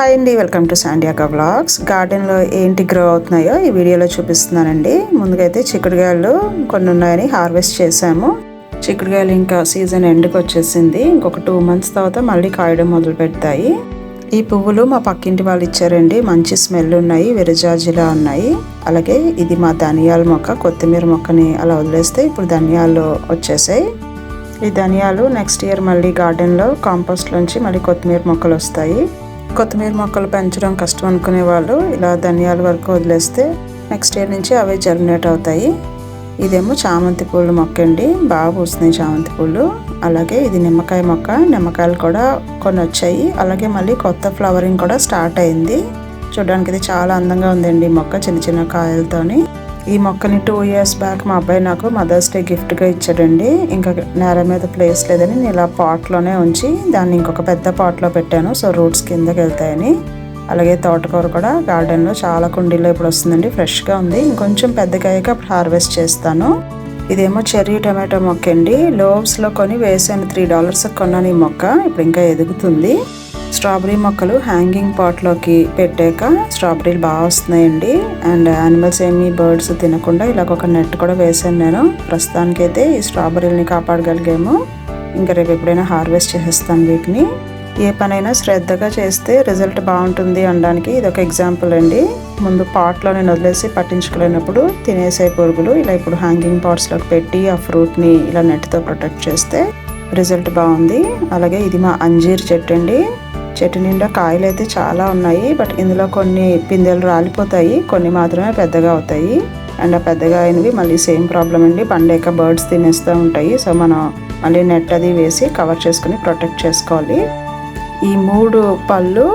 Hi అండి welcome to శాండియాకా blogs గార్డెన్లో ఏంటి గ్రో అవుతున్నాయో ఈ వీడియోలో చూపిస్తున్నానండి. ముందుగా అయితే చిక్కుడుగాయలు కొన్ని ఉన్నాయని హార్వెస్ట్ చేశాము. చిక్కుడుగాయలు ఇంకా సీజన్ ఎండ్కి వచ్చేసింది. ఇంకొక టూ మంత్స్ తర్వాత మళ్ళీ కాయడం మొదలు పెడతాయి. ఈ పువ్వులు మా పక్కింటి వాళ్ళు ఇచ్చారండి. మంచి స్మెల్ ఉన్నాయి విరజాజిలా ఉన్నాయి. అలాగే ఇది మా ధనియాల మొక్క కొత్తిమీర మొక్కని అలా వదిలేస్తే ఇప్పుడు ధనియాలు వచ్చేసాయి. ఈ ధనియాలు నెక్స్ట్ ఇయర్ మళ్ళీ గార్డెన్లో కాంపోస్ట్లోంచి మళ్ళీ కొత్తిమీర మొక్కలు వస్తాయి. కొత్తిమీర మొక్కలు పెంచడం కష్టం అనుకునే వాళ్ళు ఇలా ధనియాల వరకు వదిలేస్తే నెక్స్ట్ ఇయర్ నుంచి అవే జర్మినేట్ అవుతాయి. ఇదేమో చామంతి పూల మొక్క అండి బాగా పూస్తున్నాయి చామంతి పూలు. అలాగే ఇది నిమ్మకాయ మొక్క. నిమ్మకాయలు కూడా కొన్ని వచ్చాయి అలాగే మళ్ళీ కొత్త ఫ్లవరింగ్ కూడా స్టార్ట్ అయింది. చూడడానికి ఇది చాలా అందంగా ఉందండి మొక్క చిన్న చిన్న కాయలతోని. ఈ మొక్కని టూ ఇయర్స్ బ్యాక్ మా అబ్బాయి నాకు మదర్స్ డే గిఫ్ట్గా ఇచ్చాడండి. ఇంకా నేల మీద ప్లేస్ లేదని నేను ఇలా పాట్లోనే ఉంచి దాన్ని ఇంకొక పెద్ద పాట్లో పెట్టాను. సో రూట్స్ కిందకి వెళ్తాయని. అలాగే తోటకూర కూడా గార్డెన్లో చాలా కుండీలో ఇప్పుడు వస్తుందండి. ఫ్రెష్గా ఉంది. ఇంకొంచెం పెద్దగా అప్పుడు హార్వెస్ట్ చేస్తాను. ఇదేమో చెర్రీ టమాటో మొక్క అండి లోవ్స్లో కొని వేసాను. త్రీ డాలర్స్ కొన్నాను ఈ మొక్క. ఇప్పుడు ఇంకా ఎదుగుతుంది. స్ట్రాబెరీ మొక్కలు హ్యాంగింగ్ పాట్లోకి పెట్టాక స్ట్రాబెరీలు బాగా వస్తున్నాయండి. అండ్ యానిమల్స్ ఏమి బర్డ్స్ తినకుండా ఇలాగ ఒక నెట్ కూడా వేసాను నేను. ప్రస్తుతానికైతే ఈ స్ట్రాబెరీలని కాపాడగలిగాము. ఇంకా రేపు ఎప్పుడైనా హార్వెస్ట్ చేసేస్తాను వీటిని. ఏ పనైనా శ్రద్ధగా చేస్తే రిజల్ట్ బాగుంటుంది అనడానికి ఇది ఒక ఎగ్జాంపుల్ అండి. ముందు పాట్లో నేను వదిలేసి పట్టించుకోలేనప్పుడు తినేసే పురుగులు ఇలా ఇప్పుడు హ్యాంగింగ్ పాట్స్లోకి పెట్టి ఆ ఫ్రూట్ని ఇలా నెట్తో ప్రొటెక్ట్ చేస్తే రిజల్ట్ బాగుంది. అలాగే ఇది మా అంజీర్ చెట్టు అండి. చెట్టు నిండా కాయలు అయితే చాలా ఉన్నాయి బట్ ఇందులో కొన్ని పిందెలు రాలిపోతాయి కొన్ని మాత్రమే పెద్దగా అవుతాయి. అండ్ ఆ పెద్దగా అయినవి మళ్ళీ సేమ్ ప్రాబ్లం అండి పండేక బర్డ్స్ తినేస్తూ ఉంటాయి. సో మనం మళ్ళీ నెట్ అది వేసి కవర్ చేసుకుని ప్రొటెక్ట్ చేసుకోవాలి. ఈ మూడు పళ్ళు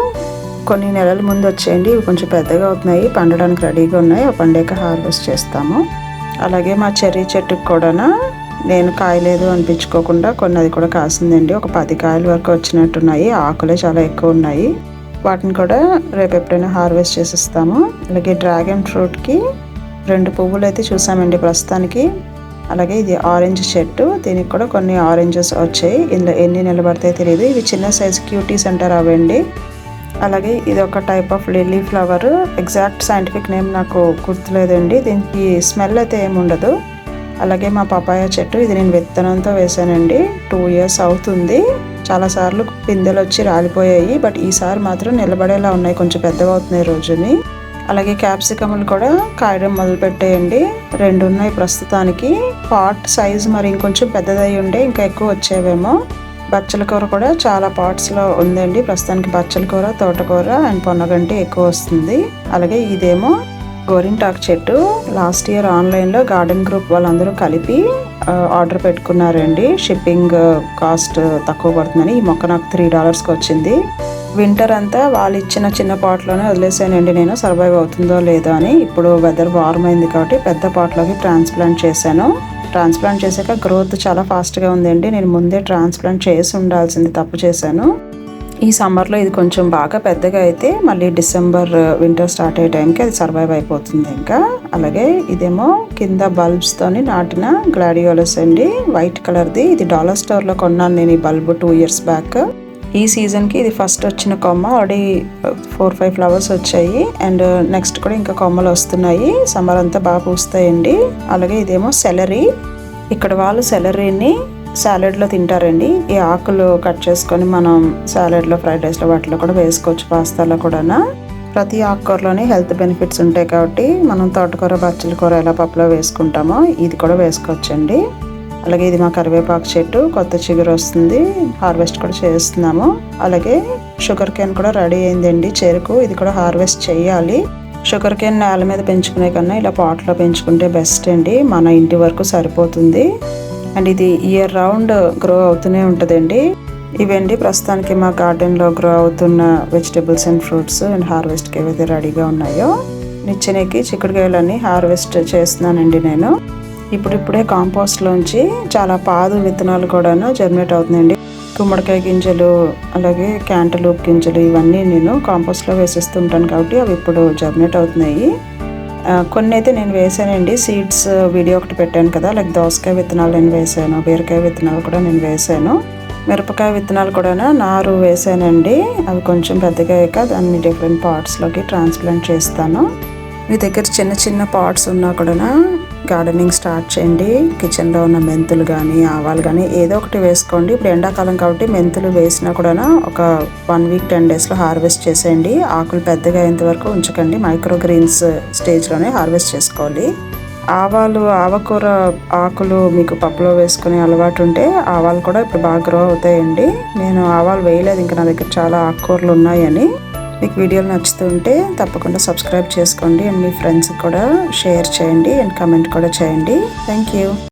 కొన్ని నెలల ముందు వచ్చేయండి ఇవి కొంచెం పెద్దగా అవుతున్నాయి పండడానికి రెడీగా ఉన్నాయి. ఆ పండేక హార్వెస్ట్ చేస్తాము. అలాగే మా చెర్రీ చెట్టుకు కూడా నేను కాయలేదు అనిపించుకోకుండా కొన్ని అది కూడా కాసిందండి. ఒక పది కాయల వరకు వచ్చినట్టున్నాయి. ఆకులే చాలా ఎక్కువ ఉన్నాయి. వాటిని కూడా రేపు ఎప్పుడైనా హార్వెస్ట్ చేసిస్తాము. అలాగే డ్రాగన్ ఫ్రూట్కి రెండు పువ్వులు అయితే చూసామండి ప్రస్తుతానికి. అలాగే ఇది ఆరెంజ్ చెట్టు. దీనికి కూడా కొన్ని ఆరెంజెస్ వచ్చాయి. ఇందులో ఎన్ని నిలబడతాయో తెలియదు ఇవి చిన్న సైజ్ క్యూటీస్ అంటారు అవండి. అలాగే ఇది ఒక type of lily flower. Exact scientific name నాకు గుర్తులేదండి. దీనికి స్మెల్ అయితే ఏమి ఉండదు అలాగే మా పపాయ చెట్టు ఇది నేను విత్తనంతో వేసానండి టూ ఇయర్స్ అవుతుంది. చాలాసార్లు పిందెలు వచ్చి రాలిపోయాయి బట్ ఈసారి మాత్రం నిలబడేలా ఉన్నాయి. కొంచెం పెద్దగా అవుతున్నాయి రోజుని. అలాగే క్యాప్సికములు కూడా కాయడం మొదలు పెట్టేయండి. రెండు ఉన్నాయి ప్రస్తుతానికి. పాట్ సైజ్ మరి ఇంకొంచెం పెద్దదై ఉండే ఇంకా ఎక్కువ వచ్చేవేమో. బచ్చల కూర కూడా చాలా పార్ట్స్లో ఉందండి. ప్రస్తుతానికి బచ్చల కూర తోటకూర అండ్ పొన్నగంటి ఎక్కువ వస్తుంది. అలాగే ఇదేమో గోరింటాకు చెట్టు లాస్ట్ ఇయర్ ఆన్లైన్లో గార్డెన్ గ్రూప్ వాళ్ళందరూ కలిపి ఆర్డర్ పెట్టుకున్నారండి. షిప్పింగ్ కాస్ట్ తక్కువ పడుతుందని ఈ మొక్క నాకు త్రీ డాలర్స్కి వచ్చింది. వింటర్ అంతా వాళ్ళు ఇచ్చిన చిన్న పాట్లోనే వదిలేసానండి నేను. సర్వైవ్ అవుతుందో లేదో అని. ఇప్పుడు వెదర్ వార్మ్ అయింది కాబట్టి పెద్ద పాట్లోకి ట్రాన్స్ప్లాంట్ చేశాను. ట్రాన్స్ప్లాంట్ చేశాక గ్రోత్ చాలా ఫాస్ట్గా ఉందండి. నేను ముందే ట్రాన్స్ప్లాంట్ చేసి ఉండాల్సింది తప్పు చేశాను. ఈ సమ్మర్లో ఇది కొంచెం బాగా పెద్దగా అయితే మళ్ళీ డిసెంబర్ వింటర్ స్టార్ట్ అయ్యే టైంకి అది సర్వైవ్ అయిపోతుంది ఇంకా. అలాగే ఇదేమో కింద బల్బ్స్తోని నాటిన గ్లాడియోలస్ అండి. వైట్ కలర్ది. ఇది డాలర్ స్టోర్లో కొన్నాను నేను ఈ బల్బ్ టూ ఇయర్స్ బ్యాక్. ఈ సీజన్కి ఇది ఫస్ట్ వచ్చిన కొమ్మ. ఆల్రెడీ ఫోర్ ఫైవ్ ఫ్లవర్స్ వచ్చాయి. అండ్ నెక్స్ట్ కూడా ఇంకా కొమ్మలు వస్తున్నాయి. సమ్మర్ అంతా బాగా పూస్తాయండి. అలాగే ఇదేమో సెలరీ. ఇక్కడ వాళ్ళు సెలరీని సాలెడ్లో తింటారండి. ఈ ఆకులు కట్ చేసుకొని మనం సాలెడ్లో ఫ్రైడ్ రైస్లో వాటిలో కూడా వేసుకోవచ్చు పాస్తాలో కూడా ప్రతి ఆకుకూరలోనే హెల్త్ బెనిఫిట్స్ ఉంటాయి కాబట్టి మనం తోటకూర బచ్చల కూర ఎలా పప్పులో వేసుకుంటామో ఇది కూడా వేసుకోవచ్చండి. అలాగే ఇది మా కరివేపాకు చెట్టు కొత్త చిగురు వస్తుంది హార్వెస్ట్ కూడా చేస్తున్నాము. అలాగే షుగర్ కేన్ కూడా రెడీ అయిందండి చెరుకు ఇది కూడా హార్వెస్ట్ చేయాలి. షుగర్ కేన్ నేల మీద పెంచుకునే కన్నా ఇలా పాట్లో పెంచుకుంటే బెస్ట్ అండి మన ఇంటి వరకు సరిపోతుంది. అండ్ ఇది ఇయర్ రౌండ్ గ్రో అవుతూనే ఉంటుందండి. ఇవండి ప్రస్తుతానికి మా గార్డెన్లో గ్రో అవుతున్న వెజిటేబుల్స్ అండ్ ఫ్రూట్స్ అండ్ హార్వెస్ట్కి ఏవైతే రెడీగా ఉన్నాయో నిచ్చెనకి చిక్కుడుకాయలన్నీ హార్వెస్ట్ చేస్తున్నానండి నేను. ఇప్పుడిప్పుడే కాంపోస్ట్లోంచి చాలా పాదు విత్తనాలు కూడాను జర్మినేట్ అవుతున్నాయండి. గుమ్మడికాయ గింజలు అలాగే క్యాంటలూప్ గింజలు ఇవన్నీ నేను కాంపోస్ట్లో వేసేస్తుంటాను కాబట్టి అవి ఇప్పుడు జర్మినేట్ అవుతున్నాయి. కొన్ని అయితే నేను వేసానండి. సీడ్స్ వీడియో ఒకటి పెట్టాను కదా. లైక్ దోసకాయ విత్తనాలు నేను వేసాను. బీరకాయ విత్తనాలు కూడా నేను వేసాను. మిరపకాయ విత్తనాలు కూడా నారు వేసానండి. అవి కొంచెం పెద్దగా అయ్యాక దాన్ని డిఫరెంట్ పార్ట్స్లోకి ట్రాన్స్ప్లాంట్ చేస్తాను. మీ దగ్గర చిన్న చిన్న పాట్స్ ఉన్నా కూడా గార్డెనింగ్ స్టార్ట్ చేయండి. కిచెన్లో ఉన్న మెంతులు కానీ ఆవాలు కానీ ఏదో ఒకటి వేసుకోండి. ఇప్పుడు ఎండాకాలం కాబట్టి మెంతులు వేసినా కూడా ఒక వన్ వీక్ టెన్ డేస్లో హార్వెస్ట్ చేసేయండి. ఆకులు పెద్దగా అయ్యేంత వరకు ఉంచకండి. మైక్రో గ్రీన్స్ స్టేజ్లోనే హార్వెస్ట్ చేసుకోవాలి. ఆవాలు ఆవకూర ఆకులు మీకు పప్పులో వేసుకునే అలవాటు ఉంటే ఆవాలు కూడా ఇప్పుడు బాగా గ్రో అవుతాయండి. నేను ఆవాలు వేయలేదు. ఇంకా నా దగ్గర చాలా ఆకుకూరలు ఉన్నాయని. మీకు వీడియోలు నచ్చుతుంటే తప్పకుండా సబ్స్క్రైబ్ చేసుకోండి అండ్ మీ ఫ్రెండ్స్కి కూడా షేర్ చేయండి అండ్ కమెంట్ కూడా చేయండి. Thank you.